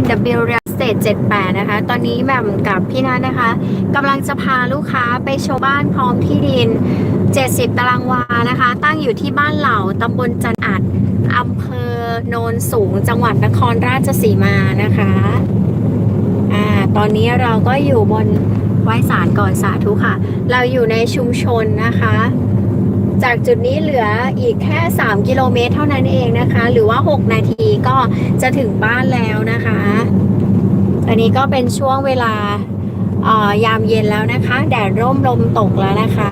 NW Real Estate 78 นะคะ ตอนนี้แหม่มกับพี่นัทนะคะกำลังจะพาลูกค้าไปชมบ้านพร้อมที่ดิน 70 ตารางวานะคะ ตั้งอยู่ที่บ้านเหล่าตำบลจันอัดอำเภอโนนสูง จังหวัดนครราชสีมานะคะอ่าตอนนี้เราก็อยู่บนไหว้ศาลก่อนสาธุค่ะ เราอยู่ในชุมชนนะคะ จากจุดนี้เหลืออีกแค่ 3 กิโลเมตรเท่านั้นเองนะคะ หรือว่า 6 นาทีก็จะถึงบ้านแล้วนะคะ อันนี้ก็เป็นช่วงเวลายามเย็นแล้วนะคะ แดดร่มลมตกแล้วนะคะ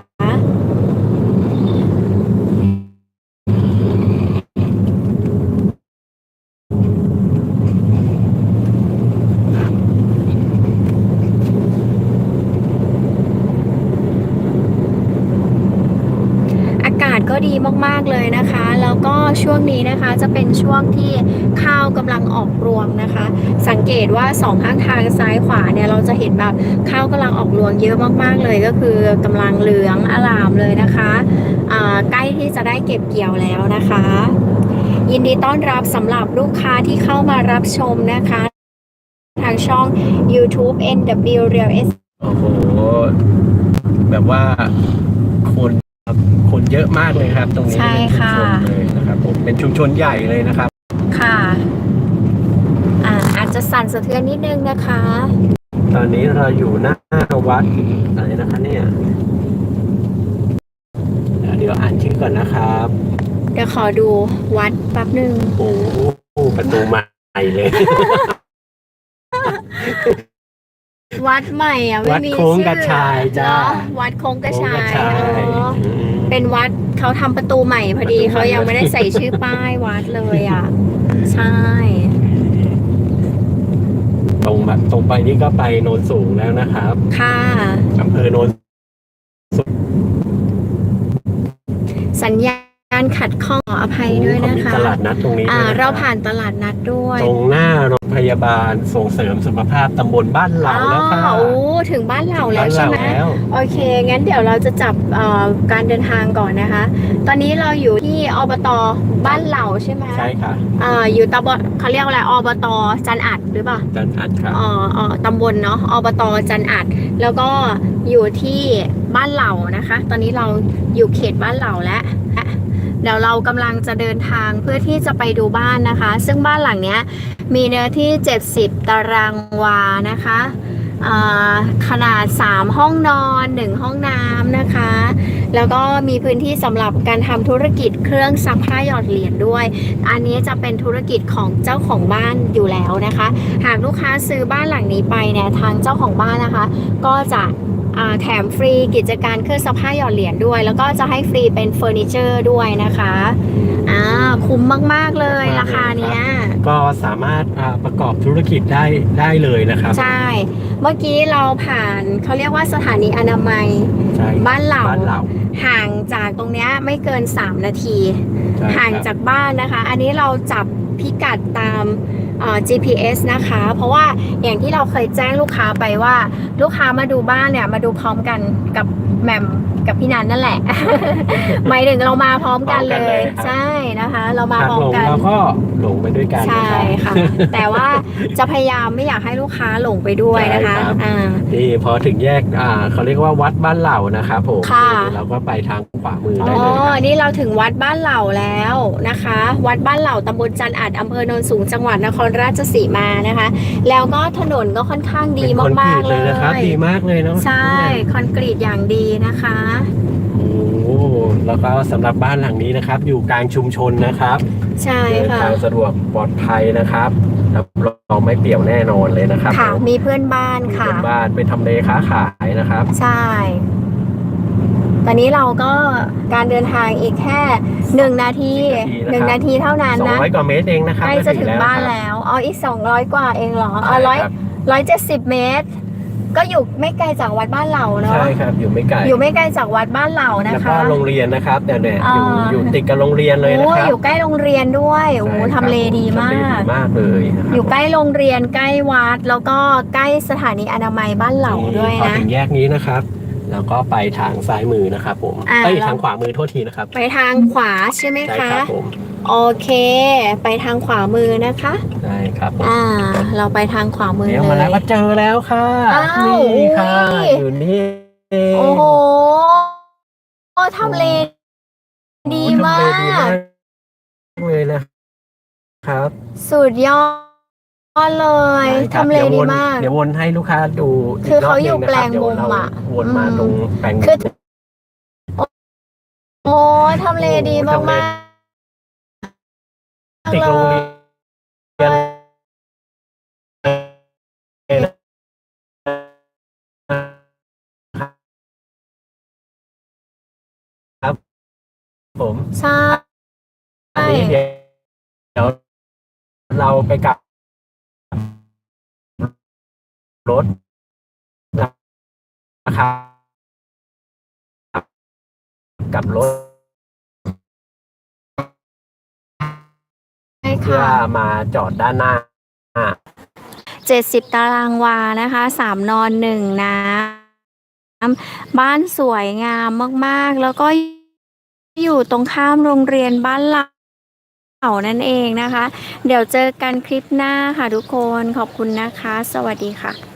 อากาศก็ ดีมากๆเลยนะคะ แล้วก็ช่วงนี้นะคะจะเป็นช่วงที่ข้าวกำลังออกรวงนะคะ สังเกตว่าสองข้างทางซ้ายขวาเนี่ยเราจะเห็นแบบข้าวกำลังออกรวงเยอะมากๆเลยก็คือกำลังเหลืองอลามเลยนะคะใกล้ที่จะได้เก็บเกี่ยวแล้วนะคะ ยินดีต้อนรับสำหรับลูกค้าที่เข้ามารับชมนะคะ ทางช่อง YouTube NW Real S โอ้โห แบบว่าคน ครับคนเยอะมากเลยครับ ตรงนี้ใช่ค่ะ เป็นชุมชนเลยนะครับผมเป็นชุมชนใหญ่เลยนะครับ ค่ะอ่าอาจจะสั่นสะเทือนนิดนึงนะคะ ตอนนี้เราอยู่หน้าวัดอะไรนะคะเนี่ยเดี๋ยวเดี๋ยวอ่านชื่อก่อนนะครับเดี๋ยวขอดูวัดแป๊บหนึ่งโอ้โหประตูใหม่เลย วัดใหม่อะไม่วัดมีโค้งชื่อกระชายจ้า เหรอวัดโค้งกระชายโค้งกระชายอ๋ออืมเป็นวัดเขาทำประตูใหม่พอดีประตูใหม่เขายังไม่ได้ใส่ชื่อป้ายวัดเลยอะ ใช่ ตรงมาตรงไปนี่ก็ไปโนนสูงแล้วนะครับค่ะ อำเภอโนนสัญญา ณขัดข้องขออภัยด้วยนะมีคะตลาดนัดตรงนี้อ่าด้วยะคบเราผ่านตลาดนัดด้วยตรงหน้าโรงพยาบาลส่งเสริมสุขภาพตำบลบ้านเหล่าแล้วค่ะอ๋อโอ้ถึงบ้านเราแล้วบ้านใช่เหล่าไหมแล้ว โอเค งั้นเดี๋ยวเราจะจับเอ่อการเดินทางก่อนนะคะ ตอนนี้เราอยู่ที่อบตบ้านเหล่าใช่ไหมใช่ค่ะอ่าอยู่ตำบลเขาเรียกว่าอะไร อบตจันอัดหรือเปล่าจันอัดค่ะ อ๋ออ๋อตำบลเนาะ อบตจันอัด แล้วก็อยู่ที่บ้านเหล่านะคะ ตอนนี้เราอยู่เขตบ้านเหล่าแล้วอะ เดี๋ยวเรากำลังจะเดินทางเพื่อที่จะไปดูบ้านนะคะ ซึ่งบ้านหลังเนี้ยมีเนื้อที่ 70 ตารางวานะคะขนาด 3 ห้องนอน 1 ห้องน้ำนะคะ แล้วก็มีพื้นที่สำหรับการทำธุรกิจเครื่องซักผ้าหยอดเหรียญด้วย อันนี้จะเป็นธุรกิจของเจ้าของบ้านอยู่แล้วนะคะ หากลูกค้าซื้อบ้านหลังนี้ไปเนี่ยทางเจ้าของบ้านนะคะ ก็จะ แถมฟรีกิจการเครื่องซักผ้าหยอดเหรียญด้วย แล้วก็จะให้ฟรีเป็นเฟอร์นิเจอร์ด้วยนะคะอ่าคุ้มมาก ๆ เลยราคาเนี้ย ก็สามารถอ่าประกอบธุรกิจได้ได้เลยนะครับ ใช่ เมื่อกี้เราผ่านเขาเรียกว่าสถานีอนามัยใช่บ้านเหล่าบ้านเหล่าห่างจากตรงเนี้ยไม่เกิน 3 นาทีใช่ห่างครับจากบ้านนะคะ อันนี้เราจับพิกัดตามเอ่อ GPS นะคะ เพราะว่าอย่างที่เราเคยแจ้งลูกค้าไปว่า ลูกค้ามาดูบ้านเนี่ยมาดูพร้อมกันกับแหม่ม กับพี่นันนั่นแหละ หมายถึงเรามาพร้อมกันเลยใช่นะคะ เรามาหากพร้อมหลงกัน เราก็หลงไปด้วยกันใช่นะครับ ค่ะ แต่ว่าจะพยายามไม่อยากให้ลูกค้าหลงไปด้วยนะคะใช่ครับ อ่า นี่พอถึงแยกอ่าเขาเรียกว่าวัดบ้านเหล่านะครับผมค่ะเราก็ไปทางขวามืออ๋ได้เลยคอ รับนี่เราถึงวัดบ้านเหล่าแล้วนะคะ วัดบ้านเหล่าตำบลจันอัดอำเภอโนนสูงจังหวัดนครราชสีมานะคะ แล้วก็ถนนก็ค่อนข้างดีเป็นคอนกมากรีตๆเลเลยย นะครับ ดีมากเลยเนาะ ใช่ คอนกรีตอย่างดีนะคะโอ้โหแล้วก็สำหรับบ้านหลังนี้นะครับ อยู่กลางชุมชนนะครับใช่เดินค่ะ ทางสะดวกปลอดภัยนะครับรับรองไม่เปี่ยวแน่นอนเลยนะครับค่ะ ผมมีเพื่อนบ้านอยู่ค่ะบนบ้านไปทำเลค้าขายนะครับ ใช่ ตอนนี้เราก็การเดินทางอีกแค่หนึ่งนาทีหนึ่งนาทีเท่านั้นนะ200กว่าเมตรเองนะครับใกล้จะถึงบ้านะครับแล้วอ๋ออีกสองร้อยกว่าเองเหรออ๋อใช่ร้อยครับร้อยเจ็ดสิบเมตร ก็อยู่ไม่ไกลจากวัดบ้านเหล่าเนาะใช่ครับ อยู่ไม่ไกลอยู่ไม่ไกลจากวัดบ้านเหล่านะแล้วก็คะโรงเรียนนะครับแต่เนี่ยอ่าอยู่อยู่ติดกับโรงเรียนเลยนะโอ้ครับอยู่ใกล้โรงเรียนด้วยโอ้ใช่ครับทำเลดีมาทำเลกดีมากเลยนะครับอยู่ใกล้โรงเรียนใกล้วัดแล้วก็ใกล้สถานีอนามัยบ้านเหล่าด้วยพอนะถึงแยกนี้นะครับแล้วก็ไปทางซ้ายมือนะครับผมอ่าเอ้ยเราทางขวามือโทษทีนะครับ ไปทางขวาใช่ไหมใช่คะครับผมโอเค ไปทางขวามือนะคะได้ ช่ครับผมอ่า เราไปทางขวามือเดี๋ยวเลมาแล้วยก็เจอแล้วค่ะ อ้าวนี่ค่ะอุ๊ยอยู่นี่เองโอ้โหโอ้ทำเลดีมาโอ้ทำเลดีมากกเลยนะครับสุดยอดเลยใช่ครับทำเลดี๋ยวดีวนมาก เดี๋ยววนให้ลูกค้าดูคือเขารบหนึ่อยู่นะครับแปลงเดี๋ยวเรามุมอะวนมาอืมตรงแปลงมุม คือโอ้ทำเลดีมากมากๆติดโรงเรียน ผมใช่อันนี้เดี๋ยวเดี๋ยวเราไปกลับรถนะครับกลับรถใช่เพื่อค่ะมาจอดด้านหน้าเจ็ดสิบตารางวานะคะสามนอนหนึ่งน้ำบ้านสวยงามมาก ๆ แล้วก็ อยู่ตรงข้ามโรงเรียนบ้านเหล่านั่นเองนะคะ เดี๋ยวเจอกันคลิปหน้าค่ะทุกคนขอบคุณนะคะ สวัสดีค่ะ